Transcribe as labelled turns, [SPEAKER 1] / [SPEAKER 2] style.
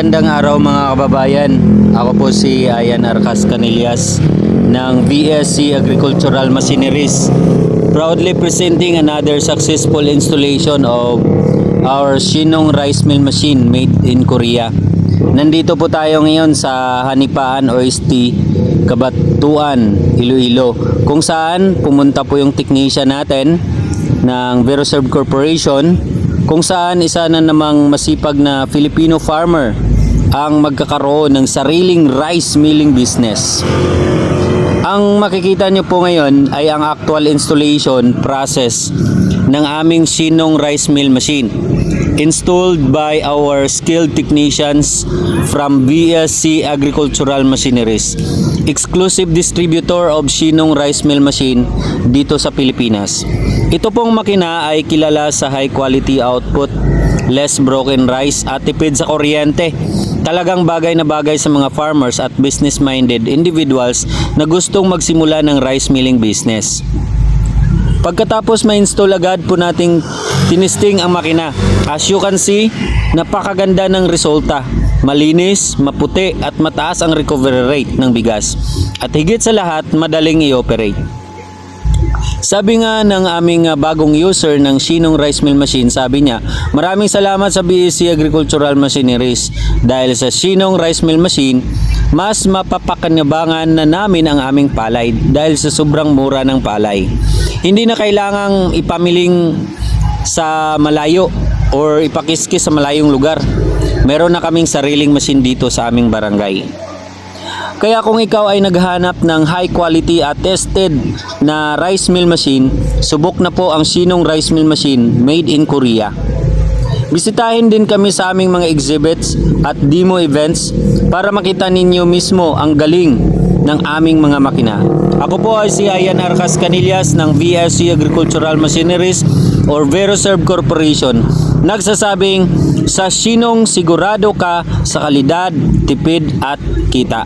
[SPEAKER 1] Magandang araw mga kababayan. Ako po si Ayan Arcas Canillas ng BSC Agricultural Machineries. Proudly presenting another successful installation of our Shinong Rice Mill Machine made in Korea. Nandito po tayo ngayon sa Hanipaan OST, Kabatuan, Iloilo. Kung saan pumunta po yung technician natin ng Veroserve Corporation kung saan isa na namang masipag na Filipino farmer ang magkakaroon ng sariling rice milling business. Ang makikita nyo po ngayon ay ang actual installation process ng aming Sinong Rice Mill Machine installed by our skilled technicians from BSC Agricultural Machineries, exclusive distributor of Sinong Rice Mill Machine dito sa Pilipinas. Ito pong makina ay kilala sa high quality output, less broken rice at tipid sa kuryente. Talagang bagay na bagay sa mga farmers at business-minded individuals na gustong magsimula ng rice milling business. Pagkatapos ma-install agad po nating tinisting ang makina. As you can see, napakaganda ng resulta. Malinis, maputi at mataas ang recovery rate ng bigas. At higit sa lahat, madaling i-operate. Sabi nga ng aming uh, bagong user ng Shinong Rice Mill Machine, sabi niya, maraming salamat sa BSC Agricultural Machineries dahil sa Shinong Rice Mill Machine, mas mapapakanabangan na namin ang aming palay dahil sa sobrang mura ng palay. Hindi na kailangang ipamiling sa malayo or ipakiskis sa malayong lugar. Meron na kaming sariling machine dito sa aming barangay. Kaya kung ikaw ay naghahanap ng high quality at tested na rice mill machine, subok na po ang Sinong Rice Mill Machine made in Korea. Bisitahin din kami sa aming mga exhibits at demo events para makita ninyo mismo ang galing ng aming mga makina. Ako po ay si Ayan Arcas Canillas ng VSC Agricultural Machineries or Veroserve Corporation. Nagsasabing sa sinong sigurado ka sa kalidad, tipid at kita.